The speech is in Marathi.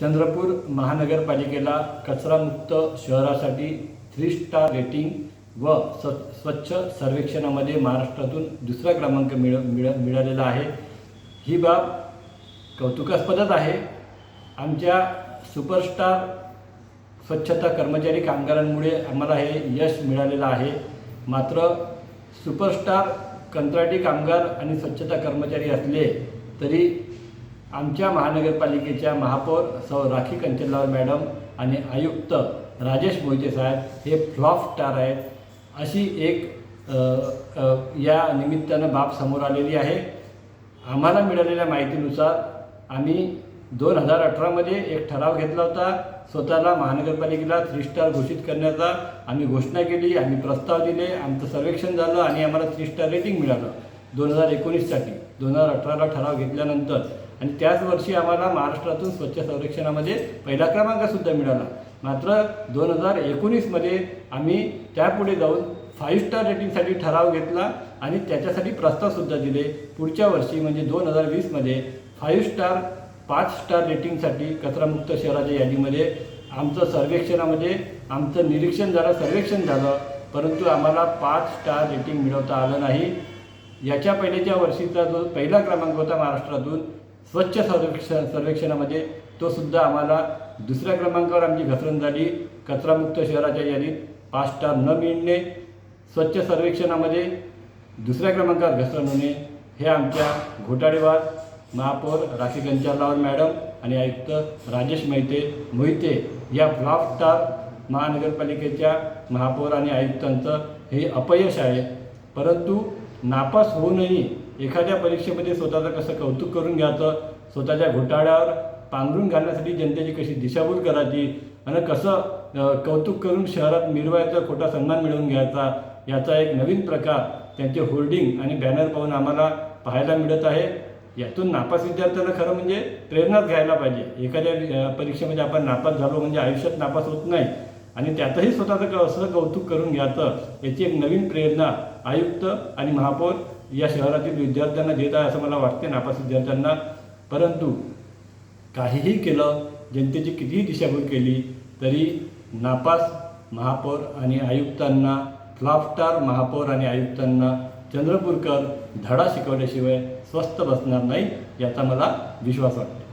चंद्रपूर महानगरपालिकेला कचरामुक्त शहरासाठी थ्री स्टार रेटिंग व स्व स्वच्छ सर्वेक्षणामध्ये महाराष्ट्रातून दुसरा क्रमांक मिळ मिळ मिळालेला आहे. ही बाब कौतुकास्पदच आहे. आमच्या सुपरस्टार स्वच्छता कर्मचारी कामगारांमुळे आम्हाला हे यश मिळालेलं आहे. मात्र सुपरस्टार कंत्राटी कामगार आणि स्वच्छता कर्मचारी असले तरी आमच्या महानगरपालिकेच्या महापौर सौ राखी कंचनलाल मॅडम आणि आयुक्त राजेश मोहिते साहेब हे फ्लॉप स्टार आहेत. अशी एक या निमित्तानं बाब समोर आलेली आहे. आम्हाला मिळालेल्या माहितीनुसार आम्ही दोन हजार अठरामध्ये एक ठराव घेतला होता. स्वतःला महानगरपालिकेला थ्री स्टार घोषित करण्याचा आम्ही घोषणा केली आम्ही प्रस्ताव दिले आमचं सर्वेक्षण झालं आणि आम्हाला थ्री स्टार रेटिंग मिळालं. दोन हजार एकोणीससाठी दोन हजार अठराला ठराव घेतल्यानंतर आणि त्याच वर्षी आम्हाला महाराष्ट्रातून स्वच्छ संरक्षणामध्ये पहिला क्रमांकसुद्धा मिळाला. मात्र दोन हजार एकोणीसमध्ये आम्ही त्यापुढे जाऊन फाईव्ह स्टार रेटिंगसाठी ठराव घेतला आणि त्याच्यासाठी प्रस्तावसुद्धा दिले. पुढच्या वर्षी म्हणजे दोन हजार वीसमध्ये फाईव्ह स्टार पाच स्टार रेटिंगसाठी कचरामुक्त शहराच्या यादीमध्ये आमचं सर्वेक्षणामध्ये आमचं निरीक्षण झालं सर्वेक्षण झालं. परंतु आम्हाला पाच स्टार रेटिंग मिळवता आलं नाही. याच्या पहिल्याच्या वर्षीचा जो पहिला क्रमांक होता महाराष्ट्रातून स्वच्छ सर्वेक्षण सर्वेक्षणामध्ये तो सुद्धा आम्हाला दुसऱ्या क्रमांकावर आमची घसरण झाली. कचरामुक्त शहराच्या यादीत पाच स्टार न मिळणे स्वच्छ सर्वेक्षणामध्ये दुसऱ्या क्रमांकावर घसरण होणे हे आमच्या घोटाळेवाद महापौर राखी गंचालावर मॅडम आणि आयुक्त राजेश मैते मोहिते या ब्लॉक स्टार महानगरपालिकेच्या महापौर आणि आयुक्तांचं हे अपयश आहे. परंतु नापास होऊनही एखाद्या परीक्षेमध्ये स्वतःचं कसं कौतुक करून घ्यायचं स्वतःच्या घोटाळ्यावर पांघरून घालण्यासाठी जनतेची कशी दिशाभूल करायची आणि कसं कौतुक करून शहरात मिरवायचं खोटा सन्मान मिळवून घ्यायचा याचा एक नवीन प्रकार त्यांचे होल्डिंग आणि बॅनर पाहून आम्हाला पाहायला मिळत आहे. यातून नापास विद्यार्थ्यांना खरं म्हणजे प्रेरणाच घ्यायला पाहिजे. एखाद्या परीक्षेमध्ये आपण नापास झालो म्हणजे आयुष्यात नापास होत नाही. आणि त्यातही स्वतःचं क- असं कौतुक करून घ्यायचं याची एक नवीन प्रेरणा आयुक्त आणि महापौर या शहरातील विद्यार्थ्यांना देत आहे असं मला वाटते नापास विद्यार्थ्यांना परंतु काहीही केलं जनतेची कितीही दिशाभूल केली तरी नापास महापौर आणि आयुक्तांना फ्लॉपस्टार महापौर आणि आयुक्तांना चंद्रपूरकर धडा शिकवल्याशिवाय स्वस्थ बसणार नाही याचा मला विश्वास वाटतो.